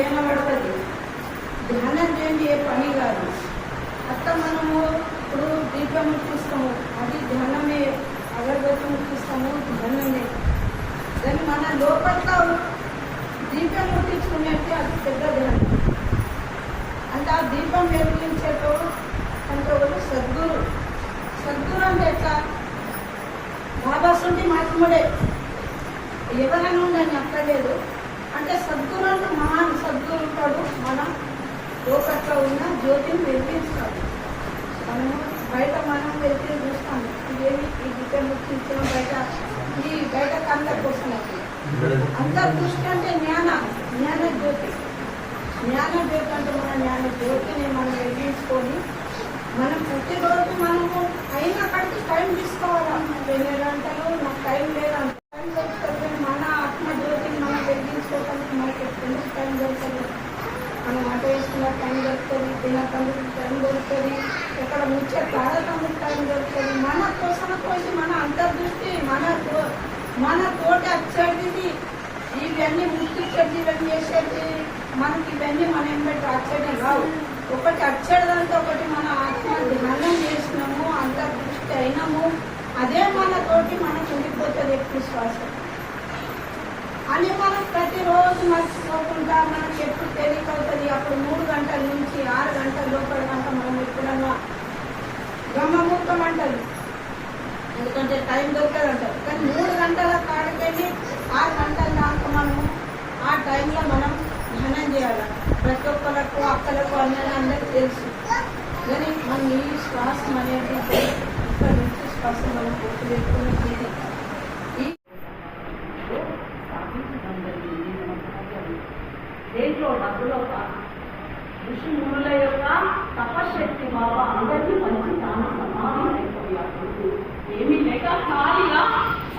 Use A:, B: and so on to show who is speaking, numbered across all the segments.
A: ప్రేమ పడుతుంది ధ్యానం చేయండి ఏ పని కాదు. అట్లా మనము ఇప్పుడు దీపం ముట్టిస్తాము అది ధ్యానమే. అగరబత్తి ముట్టిస్తాము ధ్యానమే. దాన్ని మన లోపల దీపం ముట్టించుకునేది అది పెద్ద ధ్యానం. అంటే ఆ దీపం వెలిగించేటోడు అంటే ఒకడు సద్గురు. సద్గురు అంటే ఎట్లా? బాబా సుంటి మాత్రముడే ఎవరైనా ఉందని అక్కర్లేదు అంటే సద్గురు అంటే మహాన్ సద్గురు ఉంటాడు మన లోకట్లో ఉన్న జ్యోతిని వెలిగించాలి మనము బయట మనం వెళ్తే చూస్తాము ఇదేమి ఈ గిట్ట ముట్టించిన బయట ఈ బయట కందరికి వస్తున్నది. అంతర్దృష్టి అంటే జ్ఞాన జ్ఞాన జ్యోతి. జ్ఞాన జ్యోతి అంటే మన జ్ఞాన జ్యోతిని మనం వెలిగించుకొని మనం ప్రతిరోజు మనము అయిన కాడికి టైం తీసుకుంటాం ఎన్ని గంటలు నాకు టైం లేదంటే టైం దొరుకుతుంది కానీ మన ఆత్మ జ్యోతిని మనం వెలిగించుకోవడానికి మనకి ఎందుకు టైం దొరుకుతుంది మనం వంట వేసుకున్న టైం దొరుకుతుంది తినకందుకు టైం దొరుకుతుంది ఎక్కడ ముచ్చే తాగకందుకు టైం దొరుకుతుంది మన కోసం కోసం మన అంతర్దృష్టి మన తో- మన తోటి అచ్చడిది ఇవన్నీ ముట్టించేది ఇవన్నీ చేసేది మనకి ఇవన్నీ మన ఎంబెట్టి అచ్చడి రావు ఒకటి అచ్చడదంటే ఒకటి మన ఆత్మ ధ్యానం చేసినాము అంత దృష్టి అయినాము. అదే మనతోటి మనకు ఉండిపోతుంది ఎక్కువ శ్వాస అని మనం ప్రతిరోజు మర్చిపోకుండా మనకి ఎప్పుడు తెలియవుతుంది అప్పుడు మూడు గంటల నుంచి ఆరు గంటల లోపల గంట మనం ఎప్పుడన్నా బ్రహ్మముహూర్తం అంటారు ఎందుకంటే టైం దొరకదంటారు. కానీ మూడు గంటల కాడికెళ్ళి ఆరు గంటల దాకా మనము ఆ టైంలో మనం ధ్యానం చేయాలి. ప్రతి ఒక్కరికి అక్కలకు అన్నది అందరికి తెలుసు. కానీ మనం ఈ శ్వాసం అనేది ఇక్కడ నుంచి శ్వాస మనం పూర్తి పెట్టుకుని ఈ
B: దేంట్లో డబ్బులో ఋషి మునుల యొక్క తపశక్తి బాబా అందరికీ మంచి తాను సమాధి అయిపోయాడు. ఏమీ లేక ఖాళీగా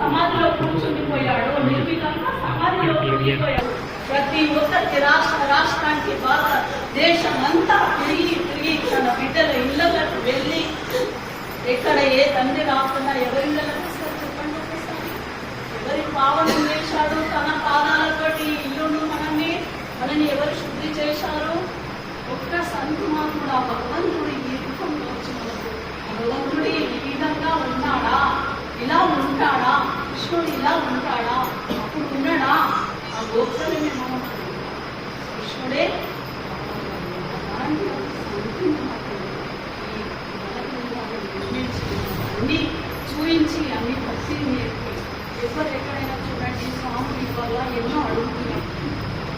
B: సమాధిలో కూర్చుండిపోయాడు. నిర్విధంగా సమాధిలో కూర్చుండిపోయాడు. ప్రతి ఒక్క రాష్ట్ర రాష్ట్రానికి బాగా దేశం అంతా తిరిగి తిరిగి తన బిడ్డల ఇళ్ళలకు వెళ్ళి ఎక్కడ ఏ తండ్రి రాకుండా ఎవరి ఇళ్ళకు చెప్పండి ఒకసారి ఎవరి పావనం చేశాడు? తన పాదాలతోటి ఇల్లును మనల్ని మనల్ని ఎవరు శుద్ధి చేశారు? ఒక్క సంతుమాత్ముడు ఆ భగవంతుడు ఈ రూపంలో వచ్చినప్పుడు భగవంతుడు ఈ విధంగా ఉన్నాడా? ఇలా ఉంటాడా? కృష్ణుడు ఇలా ఉంటాడా? అప్పుడు ఉన్నాడా? గోపురమే మనం కృష్ణుడే అలాంటి అన్ని చూపించి అన్ని పరిస్థితి నేర్పి ఎవరు ఎక్కడైనా చూడండి స్వామి వల్ల ఎన్నో అడుగుతున్నాం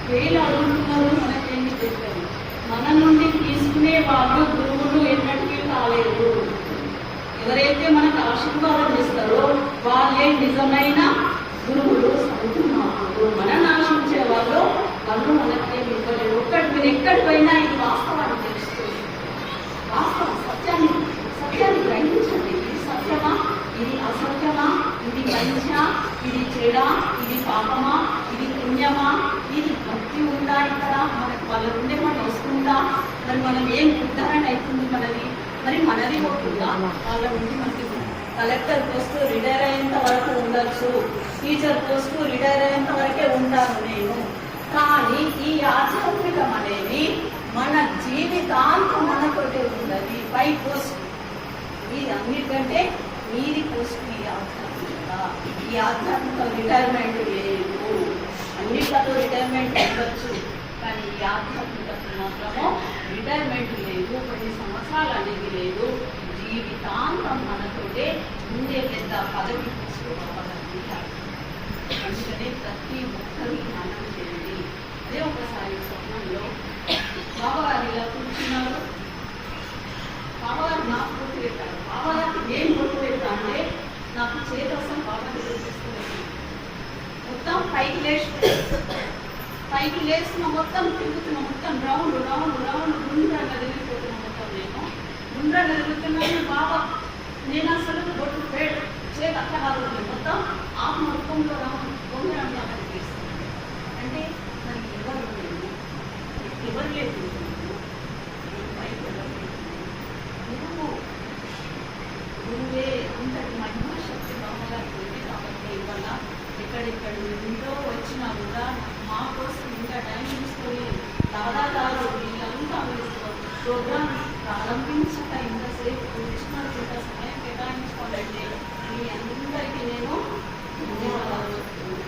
B: వేలు అడుగుతున్నారు మనకేమి తెలియదు మన నుండి తీసుకునే వాళ్ళు గురువులు ఎన్నటికీ కాలేదు ఎవరైతే మనకు ఆశీర్వాదం ఇస్తారో వాళ్ళే నిజమైన గురువులు ఇప్పుడు మనల్ని ఆశించే వాళ్ళు కన్ను మనకేమి ఇవ్వలేదు ఒక్కటి మీరు ఎక్కడి పోయినా ఇది వాస్తవాన్ని తెలుస్తుంది. వాస్తవం సత్యాన్ని సత్యాన్ని గ్రహించండి. ఇది సత్యమా? ఇది అసత్యమా? ఇది మంచ ఇది చెడ? ఇది పాపమా? ఇది పుణ్యమా? ఇది భక్తి ఉందా ఇక్కడ? మనకు వాళ్ళ నుండి మనం వస్తుందా? మరి మనం ఏం ఉద్ధరణ అవుతుంది మనది? మరి మనది పోతుందా వాళ్ళ నుండి మనకి కలెక్టర్ పోస్ట్ రిటైర్ అయ్యేంత వరకు ఉండొచ్చు. టీచర్ పోస్ట్ రిటైర్ అయ్యేంత వరకే ఉంటాను నేను. కానీ ఈ ఆధ్యాత్మికం అనేది మన జీవితాంతం మనతోటే ఉన్నది. పై పోస్ట్ ఇది అన్నిటికంటే మీది పోస్ట్ ఈ ఆధ్యాత్మిక. ఈ ఆధ్యాత్మిక రిటైర్మెంట్ లేదు. అన్నిట్లలో రిటైర్మెంట్ ఉండొచ్చు. కానీ ఈ ఆధ్యాత్మికకు మాత్రము రిటైర్మెంట్ లేదు. కొన్ని సంవత్సరాలు అనేది లేదు. జీవితాంతం మనతోటే ఉండే పెద్ద పదవి తీసుకోవాలనుకుంటారు అందుకనే ప్రతి ఒక్కరూ ధ్యానం చేయండి. అదే ఒకసారి స్వప్నంలో బాబాగారు ఇలా కూర్చున్నారు. బాబాగారు నాకు గుర్తు పెట్టారు బాబాగారికి నేను గుర్తు పెట్టా అంటే నాకు చేతసం బాగా తెలియజేస్తుంది మొత్తం పైకి లేచి పైకి లేచిన మొత్తం తిరుగుతున్న మొత్తం రౌండ్ రౌండ్ రౌండ్ గుండ్రంగా తిరిగిపోతున్న మొత్తం నేను. గుండ్రంగా తిరుగుతున్నాను బాబా నేను అసలు బొట్టు పేడు చేతి అట్లా మొత్తం ఆత్మ రూపంలో రావడం గుండ్రంగా కనిపిస్తుంది. అంటే మనకి ఎవరు లేదు ఎవరు లేదు గురువు? గురువే అంతటి మహిమ శక్తి బామ్మగారికి ఉంది కాబట్టి ఇవాళ ఎక్కడెక్కడ నుండో వచ్చినా కూడా మా కోసం ఇంకా టైం తీసుకొని దాదాపు వీళ్ళంతా ప్రోగ్రామ్ ప్రారంభించక ఇంతసేపు కూర్చున్నారు ఇంత సమయం కేటాయించుకోవాలంటే మీ అందరికీ నేను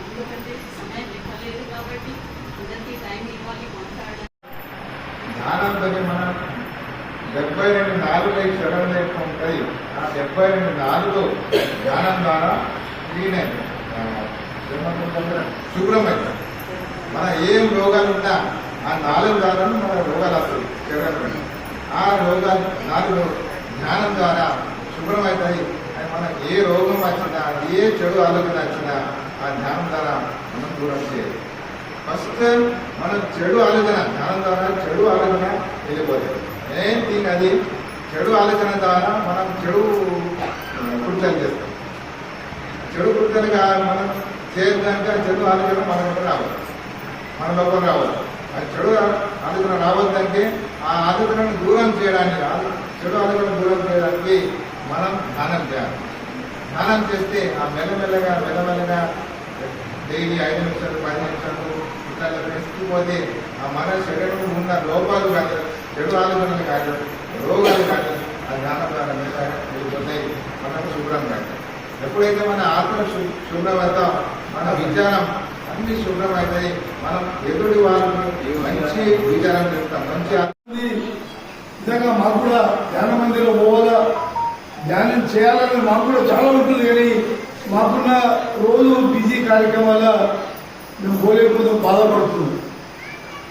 B: ఎందుకంటే సమయం ఇవ్వలేదు కాబట్టి అందరికీ టైం ఇవ్వాలి మాట్లాడాలి
C: డెబ్బై రెండు నాలుగు శరణం యొక్క ఉంటాయి ఆ డెబ్బై రెండు నాలుగు ధ్యానం ద్వారా క్లీన్ శుభ్రమైంది మన ఏం రోగాలు ఉన్నా ఆ నాలుగు ద్వారా మన రోగాలు వస్తాయి శరీరం ఆ రోగాలు నాలుగు ధ్యానం ద్వారా శుభ్రమవుతాయి. మన ఏ రోగం వచ్చినా ఏ చెడు ఆలోచన వచ్చినా ఆ ధ్యానం ద్వారా మనం దూరం చేయాలి. ఫస్ట్ మనం చెడు ఆలోచన ధ్యానం ద్వారా చెడు ఆలోచన వెళ్ళిపోతుంది. మెయిన్ థింగ్ అది చెడు ఆలోచన ద్వారా మనం చెడు కృత్యాలు చేస్తాం. చెడు కృత్యాలుగా మనం చేయడానికి చెడు ఆలోచన మన లోపల రావాలి. మన లోపల రావాలి. ఆ చెడు ఆలోచన రావద్దంటే ఆ ఆలోచనను దూరం చేయడానికి చెడు ఆలోచన దూరం చేయడానికి మనం ధ్యానం చేయాలి. ధ్యానం చేస్తే ఆ మెల్లమెల్లగా మెల్లమెల్లగా డైలీ ఐదు నిమిషాలు పది నిమిషాలు ఇట్లా పెంచుకుపోతే ఆ మన శరీరంలో ఉన్న లోపాలు కాదు చెడు ఆలోచనలు కాదు రోగాలు కాదు ఆ జ్ఞానం ద్వారా మెల్లగా మనకు శుభ్రం కాదు. ఎప్పుడైతే మన ఆత్మ శు- శుభ్రమవుతాం మన విజ్ఞానం అన్ని శుభ్రమవుతాయి మనం ఎదుటి వాళ్ళకి మంచి విచారం చేస్తాం మంచి ఆత్మ.
D: ఉంది. నిజంగా మాకు కూడా ధ్యాన మందిరం పోవాలా? ధ్యానం చేయాలని మాకు కూడా చాలా ఉంటుంది కానీ మాకున్న రోజు బిజీ కార్యక్రమాల మేము పోలేకపోతే బాధపడుతున్నాం.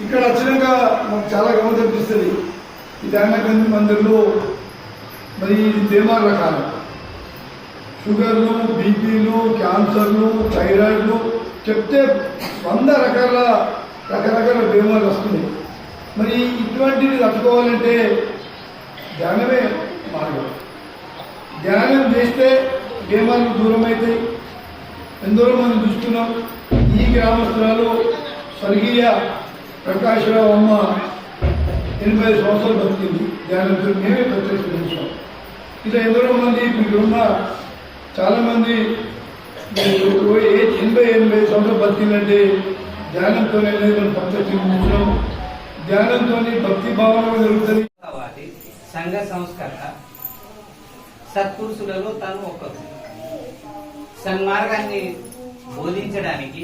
D: ఇక్కడ వచ్చినాక మాకు చాలా గమనం అనిపిస్తుంది ఈ ధ్యాన మందిర్లో మరి ఇది రకాలు. షుగర్లు బీపీలు క్యాన్సర్లు థైరాయిడ్లు చెప్తే వంద రకాల రకరకాల బీమాలు వస్తున్నాయి. మరి ఇటువంటివి తట్టుకోవాలంటే ధ్యానమే ధ్యానం చేస్తే బీమాలు దూరం అవుతాయి ఎందరో మనం చూస్తున్నాం. ఈ గ్రామస్తురాలు స్వర్గీయ ప్రకాశరావు అమ్మ ఎనభై ఐదు సంవత్సరాలు బతికింది. ధ్యానంతో మేమే ప్రత్యక్ష చూసాం ఇలా ఎందరో మంది మీకున్న ఉన్న చాలా మంది ఎనభై ఎనభై సంవత్సరాలు బతికిందంటే ధ్యానంతో మనం ప్రత్యక్ష ధ్యానంతో భక్తి భావన జరుగుతుంది.
E: సంఘ సంస్కరణ సత్పురుషులలో తను ఒక సన్మార్గాన్ని బోధించడానికి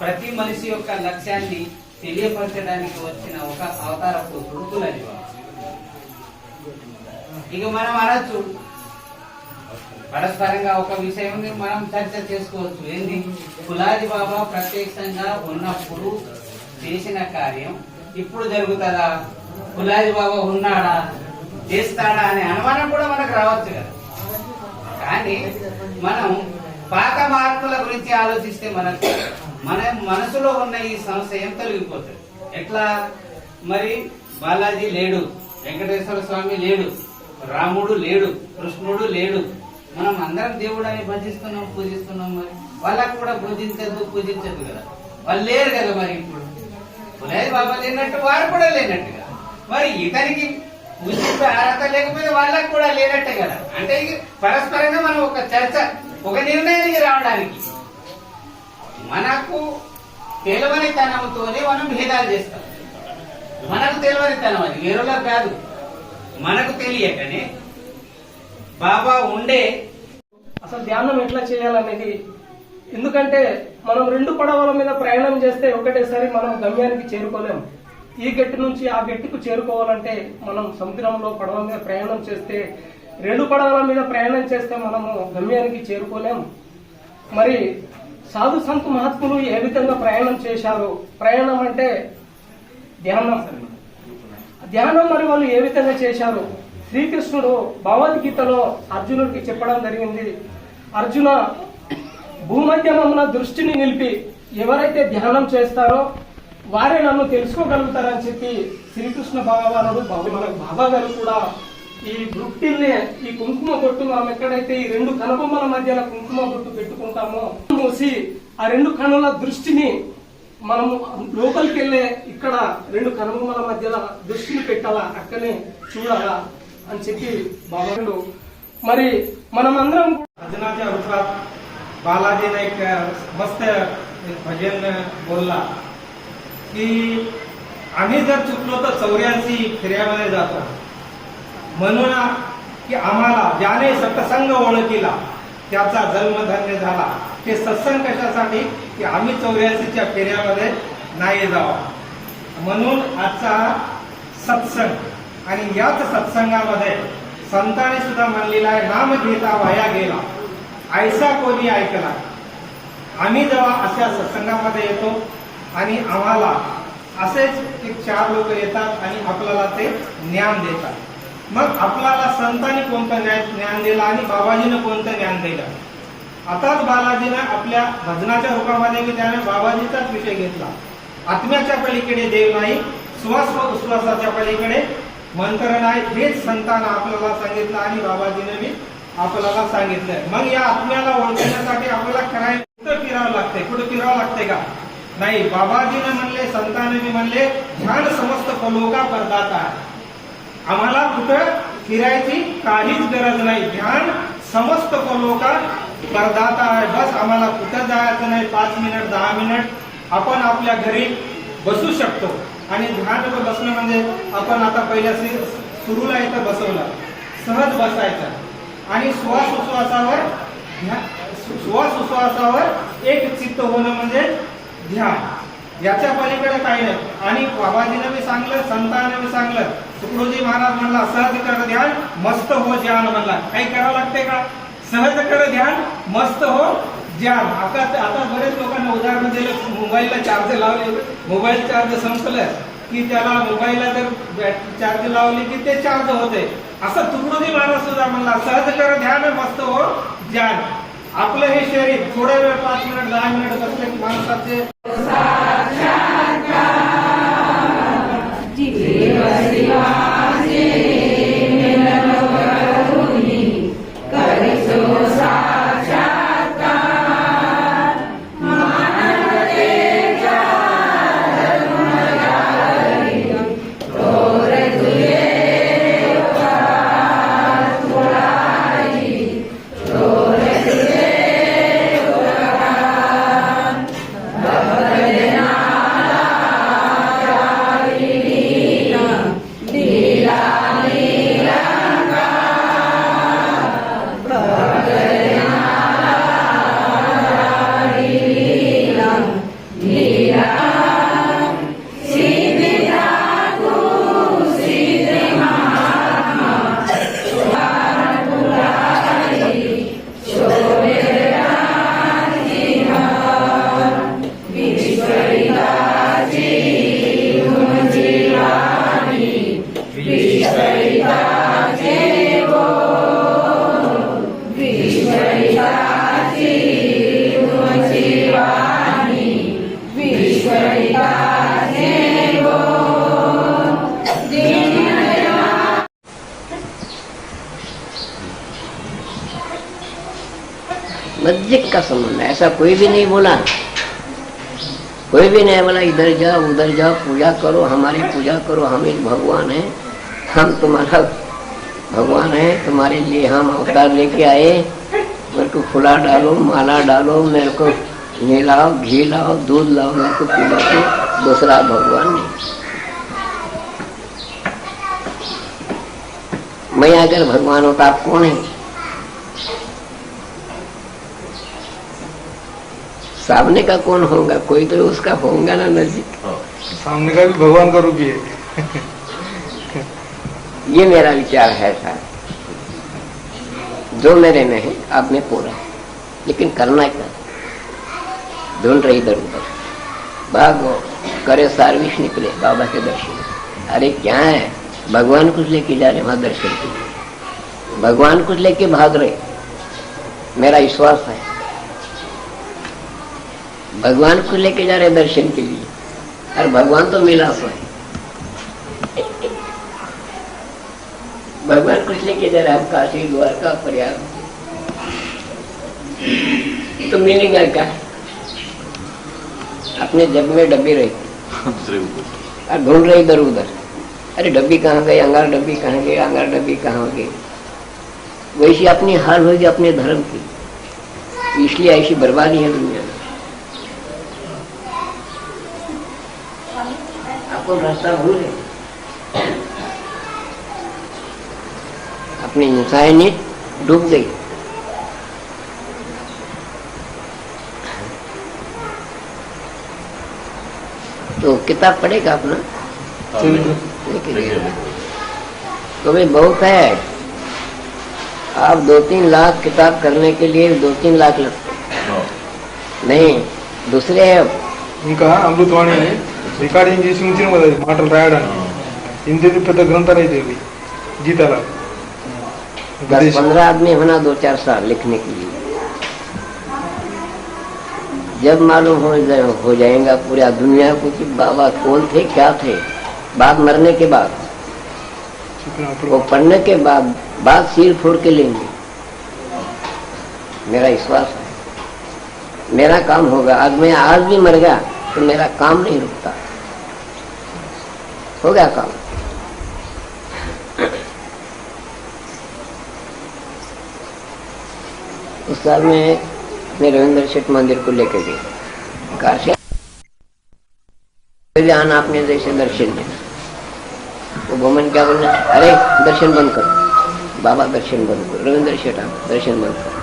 E: ప్రతి మనిషి యొక్క లక్ష్యాన్ని తెలియపరచడానికి వచ్చిన ఒక అవతార పురుషుడు కులజీవ ఇక మనం అనొచ్చు పరస్పరంగా ఒక విషయం మనం చర్చ చేసుకోవచ్చు. ఏంది? కులాది బాబా ప్రత్యక్షంగా ఉన్నప్పుడు చేసిన కార్యం ఇప్పుడు జరుగుతుందా? కులాది బాబా ఉన్నాడా? చేస్తాడా అనే అనుమానం కూడా మనకు రావచ్చు కదా. కానీ మనం పాత మార్పుల గురించి ఆలోచిస్తే మనకు మన మనసులో ఉన్న ఈ సంశయం తొలగిపోతుంది. ఎట్లా? మరి బాలాజీ లేడు వెంకటేశ్వర స్వామి లేడు రాముడు లేడు కృష్ణుడు లేడు. మనం అందరం దేవుడు అని భజిస్తున్నాం పూజిస్తున్నాం మరి. వాళ్ళకు కూడా పూజించద్దు పూజించద్దు కదా. వాళ్ళు లేరు కదా మరి ఇప్పుడు. పులయ్య బాబా లేనట్టు వారు కూడా లేనట్టుగా. మరి ఇతనికి పూజించే అర్హత లేకపోతే వాళ్ళకు కూడా లేనట్టే కదా. అంటే పరస్పరంగా మనం ఒక చర్చ ఒక నిర్ణయానికి రావడానికి. మనకు తెలివనితనంతోనే మనం భేదాలు చేస్తాం. మనకు తెలివనితనం అది వేరేలా కాదు. మనకు తెలియకనే బాబా ఉండే
F: అసలు ధ్యానం ఎట్లా చేయాలనేది? ఎందుకంటే మనం రెండు పడవల మీద ప్రయాణం చేస్తే ఒకటేసారి మనం గమ్యానికి చేరుకోలేం. ఈ గట్టి నుంచి ఆ గట్టుకు చేరుకోవాలంటే మనం సముద్రంలో పడవ మీద ప్రయాణం చేస్తే రెండు పడవల మీద ప్రయాణం చేస్తే మనము గమ్యానికి చేరుకోలేం. మరి సాధు సంత్ మహాత్ములు ఏ విధంగా ప్రయాణం చేశారు? ప్రయాణం అంటే ధ్యానం. ధ్యానం మరి వాళ్ళు ఏ విధంగా చేశారు? శ్రీకృష్ణుడు భగవద్గీతలో అర్జునుడికి చెప్పడం జరిగింది. అర్జున భూమధ్యమమున దృష్టిని నిలిపి ఎవరైతే ధ్యానం చేస్తారో వారే నన్ను తెలుసుకోగలుగుతారని చెప్పి శ్రీకృష్ణ భగవానుడు మనకు బాబా గారు కూడా ఈ వృత్తిల్నే ఈ కుంకుమ కొట్టు మనం ఎక్కడైతే ఈ రెండు కనుబొమ్మల మధ్యలో కుంకుమ కొట్టు పెట్టుకుంటామో మూసి ఆ రెండు కనుల దృష్టిని మనము లోపలికి వెళ్ళే ఇక్కడ రెండు కనుబొమ్మల మధ్యలో దృష్టిని పెట్టాలా? అక్కనే చూడాలా అని చెప్పి బాబాడు మరి మనమందరం
G: అజనాజీ అరుసా బాలాజీ నాయక్ మస్త్ భజన్ బోల్లా. की आम्ही जर चुकलो तर चौऱ्याऐंशी फेऱ्यामध्ये जातो. म्हणून की आम्हाला ज्याने सत्संग ओळखीला त्याचा जन्मधन्य झाला. ते सत्संग कशासाठी? की आम्ही चौऱ्याऐंशीच्या फेऱ्यामध्ये नाही जावा. म्हणून आजचा सत्संग आणि याच सत्संगामध्ये संतांनी सुद्धा म्हणलेला आहे नाम घेता वाया गेला. ऐसा कोणी ऐकला? आम्ही जेव्हा अशा सत्संगामध्ये येतो आणि आम्हाला असेच एक चार लोक येतात आणि आपल्याला ते ज्ञान देतात. मग आपल्याला संतांनी कोणतं ज्ञान दिलं आणि बाबाजीनं कोणतं ज्ञान दिलं? आताच बालाजीनं आपल्या भजनाच्या रूपामध्ये की त्याने बाबाजीचाच विषय घेतला. आत्म्याच्या पलीकडे देव नाही श्वास व उश्वासाच्या पलीकडे मंत्र नाही हेच संतांना आपल्याला सांगितलं आणि बाबाजीने मी आपल्याला सांगितलंय मग या आत्म्याला ओळखण्यासाठी आपल्याला करायला कुठं फिरावं लागते कुठं फिरावं लागते का? नाही बाबाजीने म्हणले संतानाने म्हणले ध्यान समस्त पलोका परदाता. आहे आम्हाला कुठं फिरायची काहीच गरज नाही. ध्यान समस्त पलोका परदाता आहे. बस आम्हाला कुठं जायचं नाही? पाच मिनिट दहा मिनिट. आपण आपल्या घरी बसू शकतो. आणि ध्यान बसणं म्हणजे आपण आता पहिल्या सुरूला इथं बसवलं. सहज बसायचं. आणि श्वास उश्वासावर श्वास उश्वासावर एक चित्त होणं म्हणजे घ्या. याच्या पलीकडे काही नाही आणि बाबाजीनं बी सांगलं संतानं बी सांगलं. तुकडोजी महाराज म्हणला सहज कर ध्यान मस्त हो ज्ञान म्हणला. काही करावं लागते का? सहज कर ध्यान मस्त हो ज्ञान. आता आता बरेच लोकांना उदाहरण दिलं. मोबाईलला चार्ज लावले. मोबाईल चार्ज संपलं की त्याला मोबाईलला जर बॅटरी चार्ज लावली की ते चार्ज होते असं तुकडोजी महाराज सुद्धा म्हणला सहज कर ध्यान मस्त हो ज्ञान. आपलं हे शरीर थोड्या वेळ पाच मिनिट दहा मिनिट बसले माणसाचे.
H: नज़दीक का संबंध है, ऐसा कोई भी नहीं बोला। कोई भी नहीं बोला, इधर जाओ, उधर जाओ, पूजा करो, हमारी पूजा करो, हम एक भगवान हैं, हम तुम्हारा भगवान है, तुम्हारे लिए हम अवतार लेके आए। मेरे को फुला डालो, माला डालो, मेरे को लाओ, घी लाओ, दूध लाओ, मेरे को पूजा को दूसरा भगवान नहीं। मैं अगर भगवान होता आप कौन है? सामने का कौन होगा? कोई तो उसका होगा ना नजीक।
G: सामने का भी भगवान का रूप ही है।
H: ये मेरा विचार है सर जो मेरे में है आप में पूरा। है लेकिन करना क्या? ढूंढ रही इधर उधर। भागो करे सार्विस निकले बाबा के दर्शन। अरे क्या है? भगवान कुछ लेके जा रहे वहाँ दर्शन के लिए। भगवान कुछ लेके भाग रहे मेरा विश्वास है। भगवान को लेके जा रहे दर्शन के लिए। और भगवान तो मिला सो। है भगवान कुछ लेके जा रहे हम काशी द्वारका प्रयाग। तो मिलेगा क्या? अपने जग में डब्बी रही। और ढूंढ रहे इधर उधर। अरे डब्बी कहाँ गई? अंगार डब्बी कहाँ गई? अंगार डब्बी कहाँ गई? वैसी अपनी हाल होगी अपने धर्म की। इसलिए ऐसी बर्बादी है दुनिया। आपको रास्ता भूल गए। अपनी मुसाहनीत डूब गई। तो किताब पढ़ेगा अपना? तो भी बहुत है। आप दो तीन लाख किताब करने के लिए दो तीन लाख लगते नहीं दूसरे है।
I: अब उनका अमृतवाणी है। రికార్డింగ్ చేసి ఉంచిన కదా ఇది మాటలు రాయడానికి ఇంత పెద్ద గ్రంథాలు అయితే ఇవి గీతాల
H: दस पंद्रह आदमी होना दो चार साल लिखने के लिए जब मालूम हो जाए हो जाएगा पूरा दुनिया को कि बाबा कौन थे क्या थे बाद मरने के बाद
I: చెప్పినప్పుడు
H: वो पढ़ने के बाद बाद सिर फोड़ के लेंगे मेरा विश्वास है मेरा काम होगा आज मैं आज भी मर गया तो मेरा काम नहीं रुकता हो गया काम। उस साल में अपने रविंद्र शेठ मंदिर को लेकर कहा से आना अपने जैसे दर्शन देना वो भवन क्या बोलना अरे, दर्शन बंद करो। बाबा दर्शन बंद करो। रविंद्र शेठ आप दर्शन बंद करो।